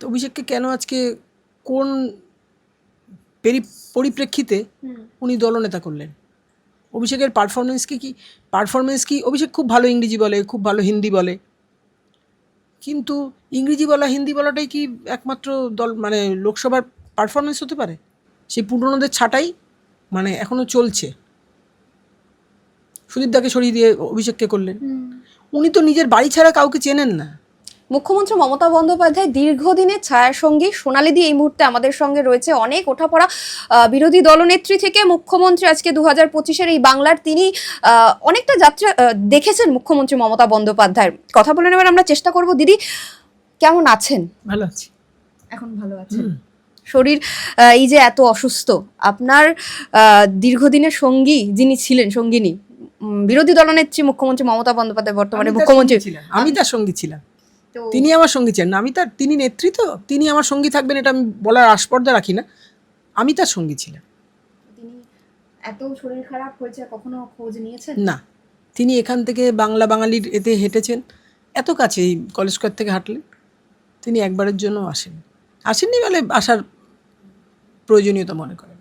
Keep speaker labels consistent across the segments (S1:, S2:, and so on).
S1: তো অভিষেককে কেন আজকে কোন পেরি পরিপ্রেক্ষিতে উনি দলনেতা করলেন? অভিষেকের পারফরমেন্স কি কি? পারফরমেন্স কি? অভিষেক খুব ভালো ইংরেজি বলে খুব ভালো হিন্দি বলে। কিন্তু ইংরেজি বলা হিন্দি বলাটাই কি একমাত্র দল মানে লোকসভার পারফরমেন্স হতে পারে? সেই পুরনোদের ছাঁটাই মানে এখনও চলছে। সুদীপদাকে সরিয়ে দিয়ে অভিষেককে করলেন। উনি তো নিজের বাড়ি ছাড়া কাউকে চেনেন না।
S2: মুখ্যমন্ত্রী মমতা বন্দ্যোপাধ্যায় দীর্ঘদিনের ছায়াসঙ্গী। সোনালিদি এই মুহূর্তে আমাদের সঙ্গে রয়েছে। অনেক ওঠাপড়া আহ, বিরোধী দলনেত্রী থেকে মুখ্যমন্ত্রী আজকে দু হাজার পঁচিশের এই বাংলার তিনি আহ, অনেকটা যাত্রা দেখেছেন মুখ্যমন্ত্রী মমতা বন্দ্যোপাধ্যায়ের। কথা বলে নেবার আমরা চেষ্টা করব। দিদি কেমন আছেন?
S1: ভালো আছি।
S2: এখন ভালো আছেন শরীর এই যে এত অসুস্থ আপনার আহ, দীর্ঘদিনের সঙ্গী যিনি ছিলেন সঙ্গিনী বিরোধী দলনেত্রী মুখ্যমন্ত্রী মমতা বন্দ্যোপাধ্যায় বর্তমানে মুখ্যমন্ত্রী
S1: সঙ্গী ছিলাম। আমি তার সঙ্গী ছিলাম। তিনি আমার সঙ্গী ছিলেন আমি তার তিনি নেত্রী তো তিনি আমার সঙ্গী থাকবেন এটা আমি বলার আস্পর্ধা রাখি না। আমি তার সঙ্গী ছিলাম।
S2: তিনি এত শরীর খারাপ হয়েছে কখনো খোঁজ নিয়েছেন?
S1: না। তিনি এখান থেকে বাংলা বাঙালির এতে হেঁটেছেন। এত কাছে এই কলেজ স্কোয়ার থেকে হাঁটলেন। তিনি একবারের জন্য আসেন। আসেননি বলে আসার প্রয়োজনীয়তা মনে করেন।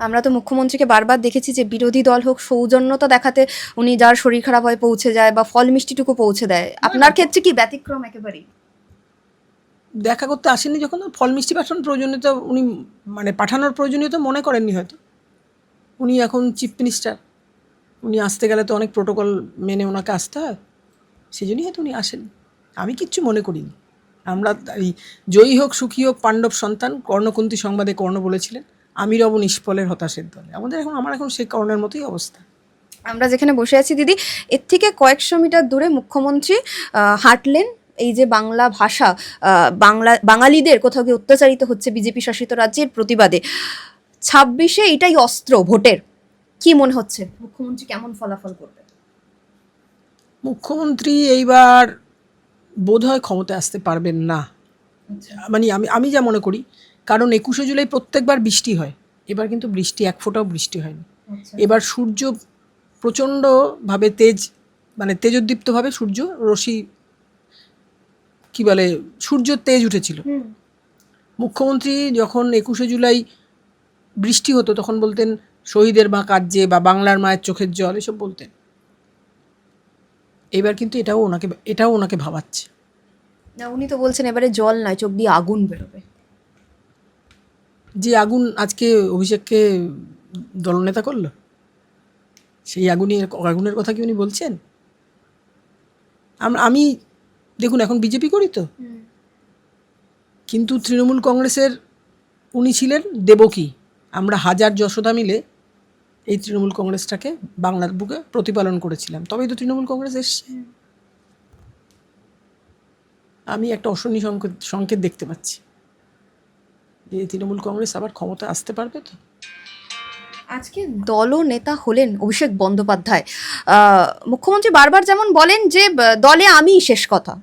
S2: আমরা তো মুখ্যমন্ত্রীকে বারবার দেখেছি যে বিরোধী দল হোক সৌজন্যতা দেখাতে উনি যার শরীর খারাপ হয় পৌঁছে যায় বা ফল মিষ্টিটুকু পৌঁছে দেয়। আপনার ক্ষেত্রে কি ব্যতিক্রম একেবারেই?
S1: দেখা করতে আসেননি যখন? ফল মিষ্টি পাঠানোর প্রয়োজনীয়তা উনি মানে পাঠানোর প্রয়োজনীয়তা মনে করেননি হয়তো। উনি এখন চিফ মিনিস্টার। উনি আসতে গেলে তো অনেক প্রোটোকল মেনে ওনাকে আসতে হয়। সেই জন্যই হয়তো উনি আসেন আমি কিচ্ছু মনে করিনি। আমরা এই জয়ী হোক সুখী হোক পাণ্ডব সন্তান কর্ণকুন্তি সংবাদে কর্ণ বলেছিলেন। আমি রব নিষ্ফলের হতাশের দলে। আমাদের এখন আমার এখন সেই কর্ণের মতোই অবস্থা।
S2: আমরা যেখানে বসে আছি দিদি এর থেকে কয়েকশো মিটার দূরে মুখ্যমন্ত্রী হাঁটলেন। এই যে বাংলা ভাষা বাংলা বাঙালিদের কোথাও গিয়ে অত্যাচারিত হচ্ছে বিজেপি শাসিত রাজ্যের প্রতিবাদে। ছাব্বিশে এটাই অস্ত্র ভোটের। কি মনে হচ্ছে? মুখ্যমন্ত্রী কেমন ফলাফল করবে?
S1: মুখ্যমন্ত্রী এইবার বোধহয় ক্ষমতায় আসতে পারবেন না। মানে আমি আমি যা মনে করি কারণ একুশে জুলাই প্রত্যেকবার বৃষ্টি হয়। এবার কিন্তু বৃষ্টি এক ফোঁটাও বৃষ্টি হয়নি। এবার সূর্য প্রচণ্ডভাবে তেজ মানে তেজোদ্দীপ্তভাবে সূর্য রশ্মি কি বলে সূর্য তেজ উঠেছিল। মুখ্যমন্ত্রী যখন একুশে জুলাই বৃষ্টি হতো তখন বলতেন শহীদের মা কাজ্যে বা বাংলার মায়ের চোখের জল এসব বলতেন। এবার কিন্তু এটাও ওনাকে এটাও ওনাকে ভাবাচ্ছে।
S2: না উনি তো বলছেন এবারে জল নয় চোখ দিয়ে আগুন বেরোবে।
S1: যে আগুন আজকে অভিষেককে দলনেতা করল? সেই আগুনের আগুনের কথা কি উনি বলছেন? আমি দেখুন এখন বিজেপি করি তো। কিন্তু তৃণমূল কংগ্রেসের উনি ছিলেন দেবকী। আমরা হাজার যশোদা মিলে এই তৃণমূল কংগ্রেসটাকে বাংলার বুকে প্রতিপালন করেছিলাম। তবেই তো তৃণমূল কংগ্রেস এসছে। আমি একটা অশনি সংকেত সংকেত দেখতে পাচ্ছি। যে তৃণমূল কংগ্রেস আবার ক্ষমতা আসতে পারবে তো?
S2: আজকে দল নেতা হলেন অভিষেক বন্দ্যোপাধ্যায়। মুখ্যমন্ত্রী বারবার যেমন বলেন যে দলে আমিই শেষ কথা।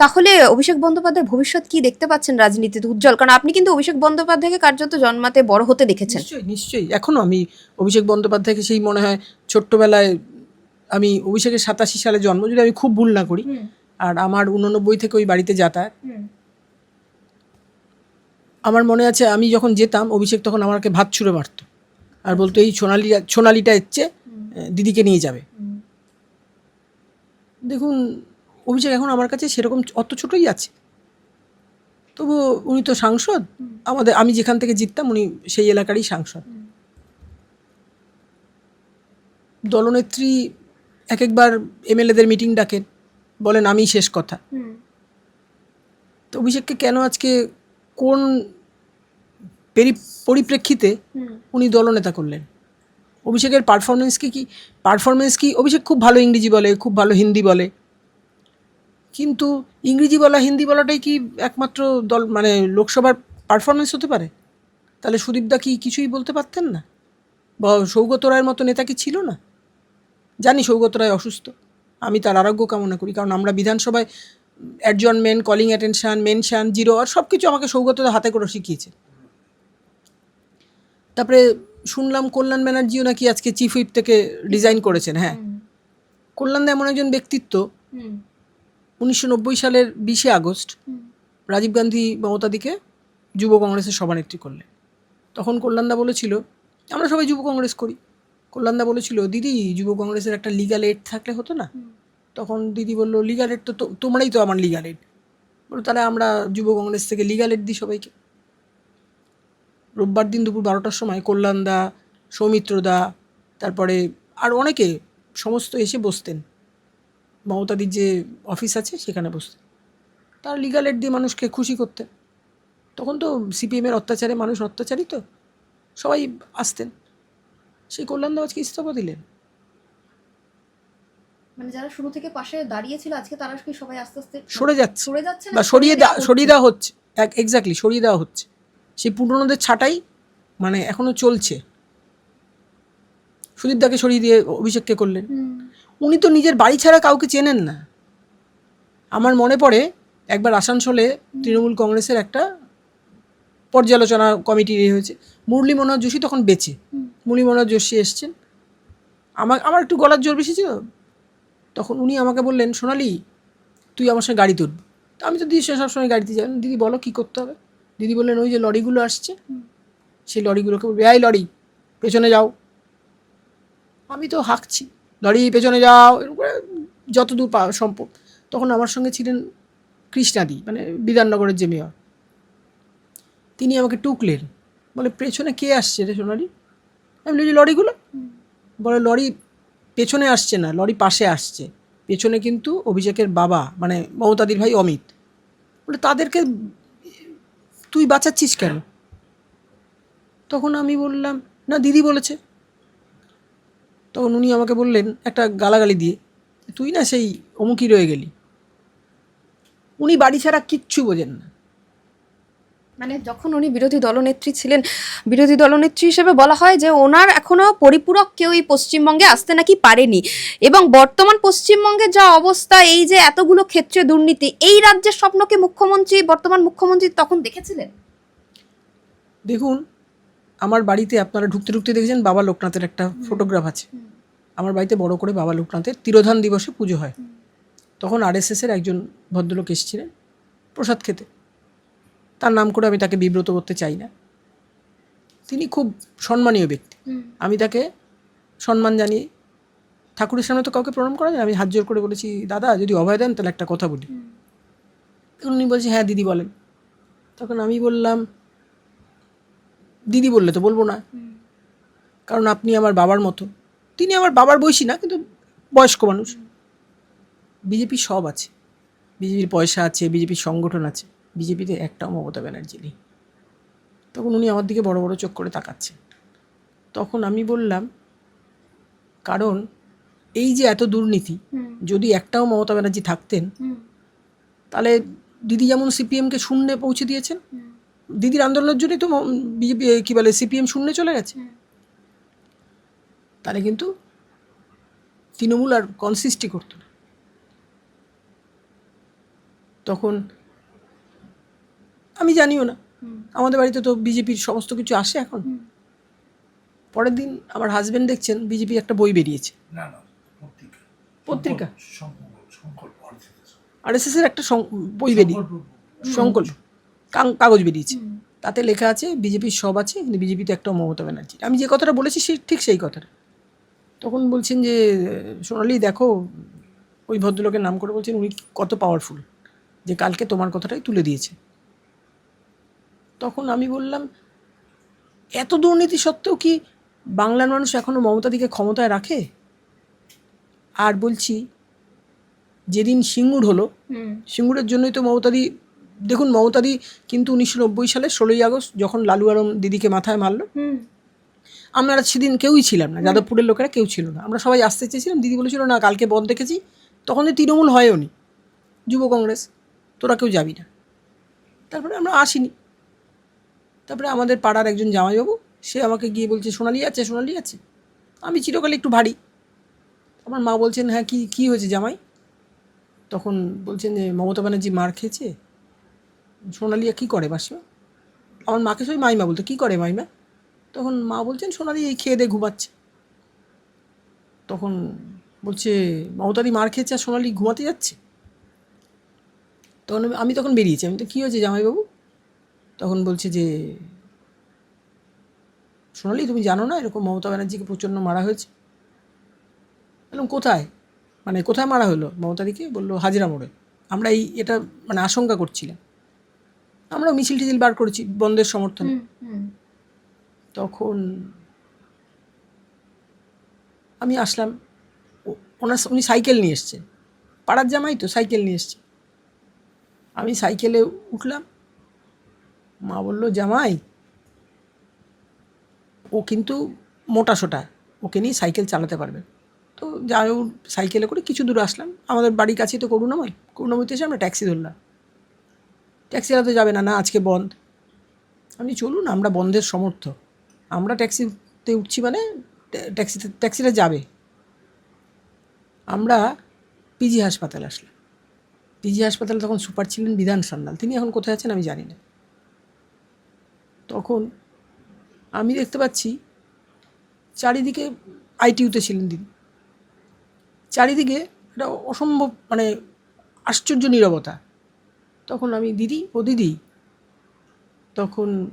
S2: তাহলে অভিষেক বন্দ্যোপাধ্যায়ের ভবিষ্যৎ কি দেখতে পাচ্ছেন রাজনীতিতে উজ্জ্বল? কারণ আপনি কিন্তু অভিষেক বন্দ্যোপাধ্যায়কে কার্যত জন্মাতে বড় হতে দেখেছেন।
S1: নিশ্চয়ই নিশ্চয়ই। এখনও আমি অভিষেক বন্দ্যোপাধ্যায়কে সেই মনে হয় ছোট্টবেলায় আমি অভিষেকের সাতাশি সালে জন্ম যদি আমি খুব ভুল না করি। আর আমার উননব্বই থেকে ওই বাড়িতে যাতায়াত। আমার মনে আছে আমি যখন যেতাম অভিষেক তখন আমাকে ভাত ছুঁড়ে মারত। আর বলতো এই সোনালি সোনালিটা এসছে দিদিকে নিয়ে যাবে। দেখুন অভিষেক এখন আমার কাছে সেরকম অত ছোটই আছে। তবু উনি তো সাংসদ। আমাদের আমি যেখান থেকে জিততাম উনি সেই এলাকারই সাংসদ। দলনেত্রী এক একবার এমএলএদের মিটিং ডাকেন বলেন আমি শেষ কথা। তো অভিষেককে কেন আজকে কোন পেরি পরিপ্রেক্ষিতে উনি দলনেতা করলেন। অভিষেকের পারফরমেন্স কি কি? পারফরমেন্স কি? অভিষেক খুব ভালো ইংরেজি বলে খুব ভালো হিন্দি বলে। কিন্তু ইংরেজি বলা হিন্দি বলাটাই কি একমাত্র দল মানে লোকসভার পারফরমেন্স হতে পারে? তাহলে সুদীপদা কি কিছুই বলতে পারতেন না? বা সৌগত রায়ের মতো নেতা কি ছিল না? জানি সৌগত রায় অসুস্থ। আমি তার আরোগ্য কামনা করি কারণ আমরা বিধানসভায় adjournment calling attention mention zero আর সব কিছু আমাকে সৌগতদা হাতে করে শিখিয়েছে। তারপরে শুনলাম কল্যাণ ব্যানার্জিও নাকি আজকে চিফ হুইপ থেকে ডিজাইন করেছেন হ্যাঁ। কল্যাণ দা এমন একজন ব্যক্তিত্ব। উনিশশো নব্বই সালের বিশে আগস্ট রাজীব গান্ধী মমতাদিকে যুব কংগ্রেসের সভানেত্রী করলেন। তখন কল্যাণদা বলেছিল আমরা সবাই যুব কংগ্রেস করি। কল্যাণদা বলেছিল দিদি যুব কংগ্রেসের একটা লিগাল এড থাকলে হতো না? তখন দিদি বলল লিগাল এড তো তোমরাই তো আমার লিগাল এড বলো তাহলে আমরা যুব কংগ্রেস থেকে লিগাল এড দিই সবাইকে। রোববার দিন দুপুর বারোটার সময় কল্যাণদা সৌমিত্রদা তারপরে আর অনেকে সমস্ত এসে বসতেন। মমতাদির যে অফিস আছে সেখানে বসতেন। তার লিগাল এড দিয়ে মানুষকে খুশি করতেন। তখন তো সিপিএমের অত্যাচারে মানুষ অত্যাচারই তো সবাই আসতেন। সেই কল্যাণদা আজকে ইস্তফা দিলেন।
S2: মানে যারা শুরু থেকে পাশে দাঁড়িয়েছিল আজকে তারা কি সবাই আস্তে আস্তে
S1: সরে যাচ্ছে।
S2: সরে যাচ্ছে না?
S1: সরিয়ে সরিয়ে দেওয়া হচ্ছে। এক্স্যাক্টলি সরিয়ে দেওয়া হচ্ছে। সেই পুরনোদের ছাঁটাই মানে এখনও চলছে। সুদীপদাকে সরিয়ে দিয়ে অভিষেককে করলেন। উনি তো নিজের বাড়ি ছাড়া কাউকে চেনেন না। আমার মনে পড়ে একবার আসানসোলে তৃণমূল কংগ্রেসের একটা পর্যালোচনা কমিটি হয়েছে। মুরলী মনোহর যোশী তখন বেঁচে। মুরলী মনোহর যোশী এসছেন। আমার আমার একটু গলার জোর বেশি ছিল। তখন উনি আমাকে বললেন, সোনালি, তুই আমার সঙ্গে গাড়ি তুলবি। তো আমি তো দিদি সঙ্গে সবসময় গাড়িতে যাই। দিদি, বলো কী করতে হবে? দিদি বললেন, ওই যে লরিগুলো আসছে, সেই লরিগুলোকে বলবে, এই লরি, পেছনে যাও। আমি তো হাঁকছি, লরি, পেছনে যাও। এরকম করে যত দূর পা, সম্ভব। তখন আমার সঙ্গে ছিলেন কৃষ্ণাদি মানে বিধাননগরের যে মেয়র। তিনি আমাকে টুকলেন, বলে, পেছনে কে আসছে রে সোনালি? আমি লরিগুলো। বলে, লরি পেছনে আসছে না, লরি পাশে আসছে। পেছনে কিন্তু অভিষেকের বাবা মানে মমতাদির ভাই অমিত। বলে, তাদেরকে তুই বাঁচাচ্ছিস কেন? তখন আমি বললাম, না, দিদি বলেছে। তখন উনি আমাকে বললেন, একটা গালাগালি দিয়ে, তুই না সেই অমুকই রয়ে গেলি। উনি বাড়ি ছাড়া কিচ্ছু বোঝেন না।
S2: মানে যখন উনি বিরোধী দলনেত্রী ছিলেন বিরোধী দলনেত্রী হিসেবে বলা হয় যে ওনার এখনও পরিপূরক কেউ এই পশ্চিমবঙ্গে আসতে নাকি পারেনি। এবং বর্তমান পশ্চিমবঙ্গের যা অবস্থা এই যে এতগুলো ক্ষেত্রে দুর্নীতি এই রাজ্যের স্বপ্নকে মুখ্যমন্ত্রী বর্তমান মুখ্যমন্ত্রী তখন দেখেছিলেন?
S1: দেখুন আমার বাড়িতে আপনারা ঢুকতে ঢুকতে দেখেছেন বাবা লোকনাথের একটা ফটোগ্রাফ আছে। আমার বাড়িতে বড় করে বাবা লোকনাথের তিরোধান দিবসে পুজো হয়। তখন আরএসএসের একজন ভদ্রলোক এসেছিলেন প্রসাদ খেতে। তার নাম করে আমি তাকে বিব্রত করতে চাই না। তিনি খুব সম্মানীয় ব্যক্তি। আমি তাকে সম্মান জানিয়ে ঠাকুরের সামনে তো কাউকে প্রণাম করা যায় আমি হাত জোর করে বলেছি দাদা যদি অভয় দেন তাহলে একটা কথা বলি। তখন উনি বলছে হ্যাঁ দিদি বলেন। তখন আমি বললাম দিদি বললে তো বলব না। কারণ আপনি আমার বাবার মতো। তিনি আমার বাবার বয়সী না কিন্তু বয়স্ক মানুষ। বিজেপি সব আছে। বিজেপির পয়সা আছে বিজেপির সংগঠন আছে। বিজেপিতে একটাও মমতা ব্যানার্জি নেই। তখন উনি আমার দিকে বড় বড় চোখ করে তাকাচ্ছেন। তখন আমি বললাম কারণ এই যে এত দুর্নীতি যদি একটাও মমতা ব্যানার্জি থাকতেন তাহলে দিদি যেমন সিপিএমকে শূন্যে পৌঁছে দিয়েছেন দিদির আন্দোলনের জন্যই তো বিজেপি কী বলে সিপিএম শূন্যে চলে গেছে। তাহলে কিন্তু তৃণমূল আর কনসিস্টই করতো না। তখন আমি জানিও না। আমাদের বাড়িতে তো বিজেপির সমস্ত কিছু আসে এখন। পরের দিন আমার হাজবেন্ড দেখছেন বিজেপি একটা বই বেরিয়েছে।
S3: না না পত্রিকা।
S1: আর এস এর একটা বই বেরিয়ে সংকল্প কাগজ বেরিয়েছে। তাতে লেখা আছে বিজেপির সব আছে কিন্তু বিজেপিতে একটা মমতা ব্যানার্জি আমি যে কথাটা বলেছি সেই ঠিক সেই কথাটা। তখন বলছেন যে সোনালি দেখো ওই ভদ্রলোকের নাম করে বলছেন উনি কত পাওয়ারফুল যে কালকে তোমার কথাটাই তুলে দিয়েছে। তখন আমি বললাম এত দুর্নীতি সত্ত্বেও কি বাংলার মানুষ এখনও মমতাদিকে ক্ষমতায় রাখে? আর বলছি যেদিন সিঙ্গুর হলো সিঙ্গুরের জন্যই তো মমতাদি দেখুন মমতাদি কিন্তু উনিশশো নব্বই সালে ষোলোই আগস্ট যখন লালু আলম দিদিকে মাথায় মারলো আমরা সেদিন কেউই ছিলাম না যাদবপুরের লোকেরা কেউ ছিল না। আমরা সবাই আসতে চেয়েছিলাম দিদি বলেছিল না কালকে বধ দেখেছি। তখন তো তৃণমূল হয়ও নি যুব কংগ্রেস তোরা কেউ যাবি না। তারপরে আমরা আসিনি। তারপরে আমাদের পাড়ার একজন জামাইবাবু, সে আমাকে গিয়ে বলছে, সোনালি আছে সোনালি আছে। আমি চিরকাল একটু ভারী। আমার মা বলছেন হ্যাঁ কি, কী হয়েছে জামাই? তখন বলছেন যে, মমতা ব্যানার্জি মার খেয়েছে? সোনালিয়া কী করে মাসিমা আমার মাকে সবাই মাইমা বলতো, কী করে মাইমা? তখন মা বলছেন, সোনালি এই খেয়ে দিয়ে ঘুমাচ্ছে। তখন বলছে, মমতাদি মার খেয়েছে আর সোনালি ঘুমাতে যাচ্ছে? তখন আমি তখন বেরিয়েছি। আমি তো কী হয়েছে জামাইবাবু? তখন বলছে যে সোনালি তুমি জানো না এরকম মমতা ব্যানার্জিকে প্রচণ্ড মারা হয়েছে? বললাম কোথায়? মানে কোথায় মারা হলো? মমতাদিকে বলল হাজিরা মোড়ে। আমরা এই এটা মানে আশঙ্কা করছিলাম। আমরা মিছিল টিছিল বার করেছি বন্ধের সমর্থনে। তখন আমি আসলাম ওনার উনি সাইকেল নিয়ে এসছেন পাড়ার জামাই তো সাইকেল নিয়ে এসছে। আমি সাইকেলে উঠলাম মা বলল, জামাই, ও কিন্তু মোটা সোটা, ওকে নিয়ে সাইকেল চালাতে পারবে। তো যাই হোক, সাইকেলে করে কিছু দূর আসলাম। আমাদের বাড়ির কাছেই তো করুণাময়। করুণাময়তে এসে আমরা ট্যাক্সি ধরলাম। ট্যাক্সিরা তো যাবে না না, আজকে বন্ধ। আপনি চলুন, আমরা বন্ধের সমর্থ। আমরা ট্যাক্সিতে উঠছি মানে ট্যা- ট্যাক্সিতে ট্যাক্সিটা যাবে। আমরা পিজি হাসপাতাল আসলাম। পিজি হাসপাতালে তখন সুপার ছিলেন বিধান সান্যাল। তিনি এখন কোথায় আছেন আমি জানি না। তখন আমি দেখতে পাচ্ছি চারিদিকে আইটিউতে ছিলেন দিদি চারিদিকে একটা অসম্ভব মানে আশ্চর্য নিরবতা। তখন আমি দিদি, ও দিদি। তখন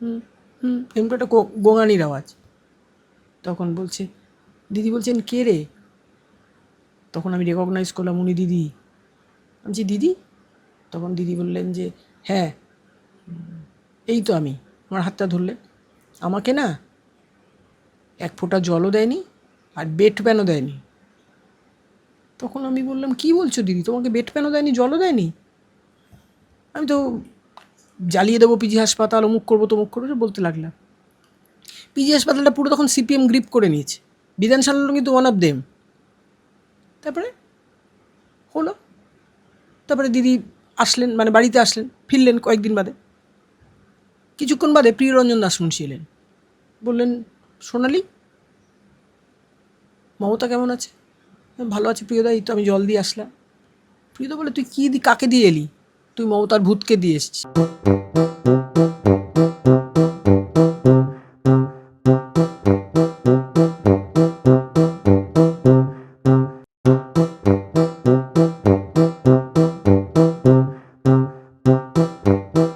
S1: হুম হুম একটা গোঙানির আওয়াজ। তখন বলছে, দিদি বলছেন, কে রে? তখন আমি রেকগনাইজ করলাম উনি দিদি। আমি দিদি? তখন দিদি বললেন যে হ্যাঁ। এই তো আমি, আমার হাতটা ধরলে। আমাকে না এক ফোঁটা জলও দেয়নি আর বেড প্যানও দেয়নি। তখন আমি বললাম, কি বলছো দিদি? তোমাকে বেড প্যানও দেয়নি, জলও দেয়নি? আমি তো জ্বালিয়ে দেবো পিজি হাসপাতাল, অমুক করব, তমুক করব বলতে লাগলাম। পিজি হাসপাতালটা পুরো তখন সিপিএম গ্রিপ করে নিয়েছে। বিধান কিন্তু ওয়ান অফ দেম তারপরে হলো। তারপরে দিদি আসলেন মানে বাড়িতে আসলেন, ফিরলেন কয়েকদিন বাদে। কিছুক্ষণ বাদে প্রিয়রঞ্জন দাস মুন্সি এলেন। বললেন, সোনালি, মমতা কেমন আছে? ভালো আছে প্রিয়দা, এই তো আমি জল দিয়ে আসলাম। প্রিয়দা বলে, তুই কী দি, কাকে দিয়ে এলি? তুই মমতার ভূতকে দিয়ে এসছিস।